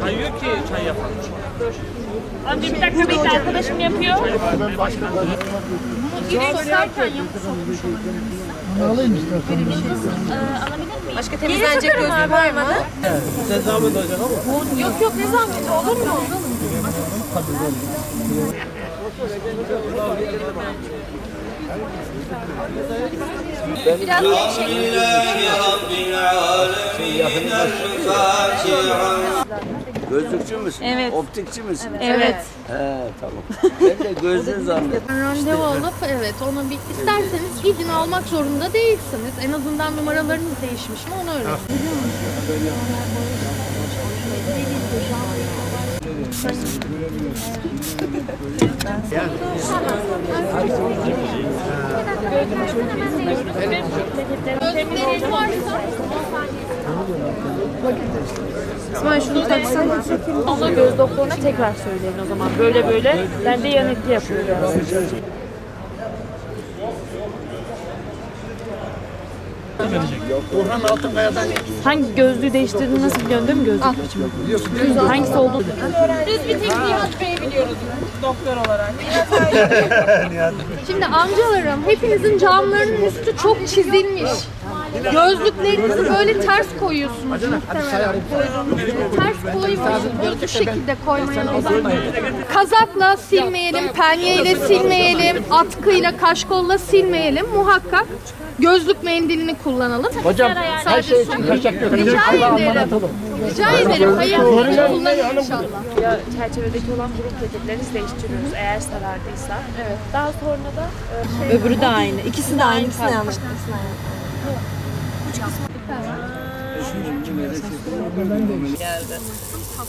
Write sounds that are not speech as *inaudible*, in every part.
Çay yok ki çay yapan. Amca bir dakika bekle arkadaşım yapıyor. Gösterken Alayım istersen. Başka temizlenecek gözlük var mı? Sen zahmet olacak ama. Yok yok ne zahmeti olur mu? Gevşek. Gözlükçü müsün? Evet. Optikçi misin? Evet. He tamam. Ben de gözlüğü zannettim. Randevu alıp evet onu bir isterseniz gidin almak zorunda değilsiniz. En azından numaralarınız değişmiş mi onu öğrenin. Gözlükleriniz varsa İsmail şunu taksana. Göz doktoruna tekrar söyleyin o zaman. Böyle böyle ben de yanıtlı yapıyorum. Orhan Altınkaya'dan Hangi gözlüğü değiştirdiğini nasıl biliyorsun değil mi? Gözlük? Hangisi olduğunu Biz bir tek Nihat Bey'i biliyoruz doktor olarak. *laughs* Şimdi amcalarım hepinizin camlarının üstü çok çizilmiş. Gözlüklerinizi böyle ters koyuyorsunuz muhtemelen. Ters koymuyorsunuz. Bu şekilde koymanız Kazakla silmeyelim, penyeyle silmeyelim, atkıyla, kaşkolla silmeyelim. Muhakkak gözlük mendilini kullanalım. Hocam her şey için teşekkür ederim. Rica ederim. Rica ederim. Hayırlı kullanın inşallah. ya çerçevedeki olan burun peteklerini değiştiriyoruz eğer sarardıysa. Evet. Daha sonra da e, şey, Öbürü de aynı. İkisi de aynı. İkisi de yanlış.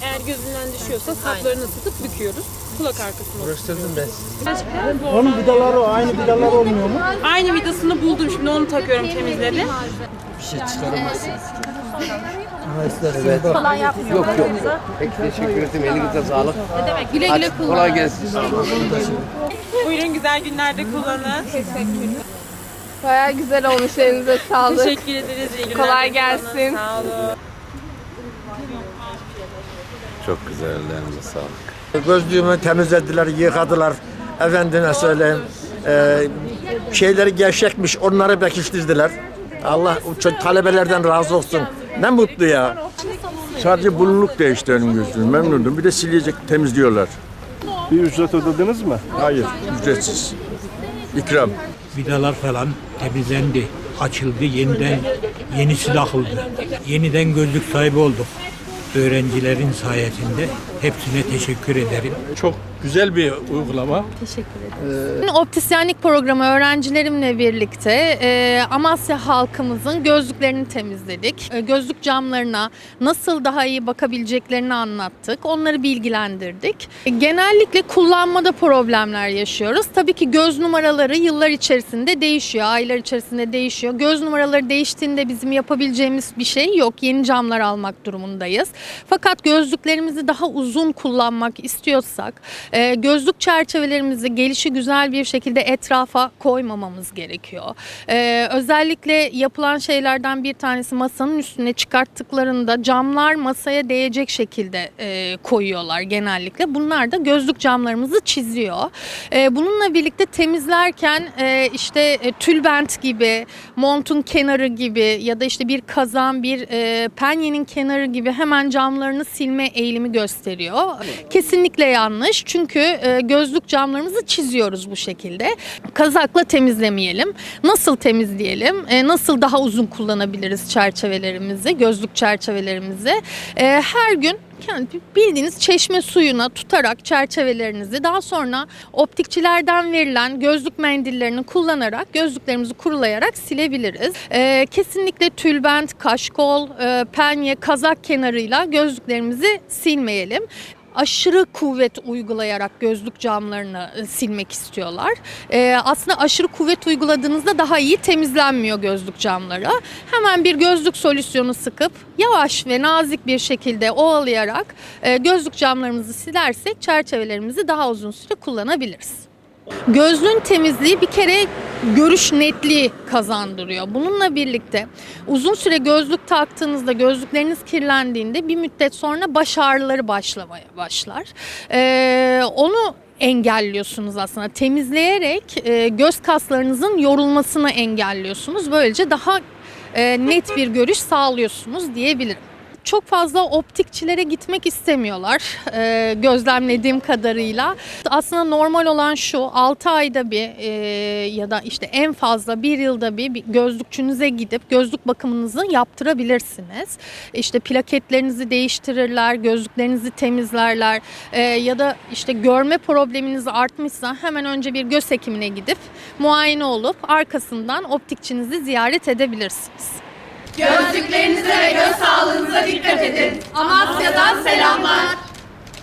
Eğer gözünden düşüyorsa saplarını tutup büküyoruz. Kulak arkasına. uğraştırdım ben. Onun vidaları aynı vidalar olmuyor mu? Aynı vidasını buldum şimdi onu takıyorum temizledim. Evet. Yok yok. Peki teşekkür ederim. Elinize sağlık. Güle güle kullanın. Kolay gelsin. Buyurun güzel günlerde kullanın. Baya güzel olmuş elinize sağlık. Teşekkür ederiz. iyi günler Kolay gelsin. Sağ olun. Çok güzel. Ellerinize sağlık. Gözlüğümü temizlediler, yıkadılar. Efendime söyleyeyim. Ee, şeyleri gevşekmiş, onları pekiştirdiler. Allah talebelerden razı olsun. Ne mutlu ya. Sadece bulunluk değişti benim gözlüğüm. Memnundum. Bir de silecek temizliyorlar. Bir ücret ödediniz mi? Hayır, ücretsiz. İkram. Vidalar falan temizlendi, açıldı, yeniden yenisi takıldı. Yeniden gözlük sahibi olduk. Öğrencilerin sayesinde hepsine teşekkür ederim. Çok güzel bir uygulama. Optisyenlik programı öğrencilerimle birlikte e, Amasya halkımızın gözlüklerini temizledik. E, gözlük camlarına nasıl daha iyi bakabileceklerini anlattık. Onları bilgilendirdik. E, genellikle kullanmada problemler yaşıyoruz. Tabii ki göz numaraları yıllar içerisinde değişiyor, aylar içerisinde değişiyor. Göz numaraları değiştiğinde bizim yapabileceğimiz bir şey yok. Yeni camlar almak durumundayız. Fakat gözlüklerimizi daha uzun kullanmak istiyorsak e, gözlük çerçevelerimizi gelişi güzel bir şekilde etrafa koymamamız gerekiyor. E, özellikle yapılan şeylerden bir tanesi masanın üstüne çıkarttıklarında camlar masaya değecek şekilde e, koyuyorlar genellikle. Bunlar da gözlük camlarımızı çiziyor. E, bununla birlikte temizlerken e, işte e, tülbent gibi, montun kenarı gibi ya da işte bir kazan, bir e, penyenin kenarı gibi hemen camlarını silme eğilimi gösteriyor. Kesinlikle yanlış. Çünkü e, gözlük camlarımızı çiziyoruz bu şekilde. Kazakla temizlemeyelim. Nasıl temizleyelim? E, nasıl daha uzun kullanabiliriz çerçevelerimizi, gözlük çerçevelerimizi? E, her gün kendi bildiğiniz çeşme suyuna tutarak çerçevelerinizi daha sonra optikçilerden verilen gözlük mendillerini kullanarak gözlüklerimizi kurulayarak silebiliriz. Ee, kesinlikle tülbent, kaşkol, e, penye, kazak kenarıyla gözlüklerimizi silmeyelim aşırı kuvvet uygulayarak gözlük camlarını e, silmek istiyorlar. Ee, aslında aşırı kuvvet uyguladığınızda daha iyi temizlenmiyor gözlük camları. Hemen bir gözlük solüsyonu sıkıp yavaş ve nazik bir şekilde ovalayarak e, gözlük camlarımızı silersek çerçevelerimizi daha uzun süre kullanabiliriz. Gözlüğün temizliği bir kere görüş netliği kazandırıyor. Bununla birlikte uzun süre gözlük taktığınızda gözlükleriniz kirlendiğinde bir müddet sonra baş ağrıları başlamaya başlar. Ee, onu engelliyorsunuz aslında. Temizleyerek e, göz kaslarınızın yorulmasını engelliyorsunuz. Böylece daha e, net bir görüş sağlıyorsunuz diyebilirim. Çok fazla optikçilere gitmek istemiyorlar e, gözlemlediğim kadarıyla. Aslında normal olan şu 6 ayda bir e, ya da işte en fazla bir yılda bir, bir gözlükçünüze gidip gözlük bakımınızı yaptırabilirsiniz. İşte plaketlerinizi değiştirirler, gözlüklerinizi temizlerler e, ya da işte görme probleminiz artmışsa hemen önce bir göz hekimine gidip muayene olup arkasından optikçinizi ziyaret edebilirsiniz. Gözlüklerinize ve göz sağlığınıza dikkat edin. Amasya'dan selamlar.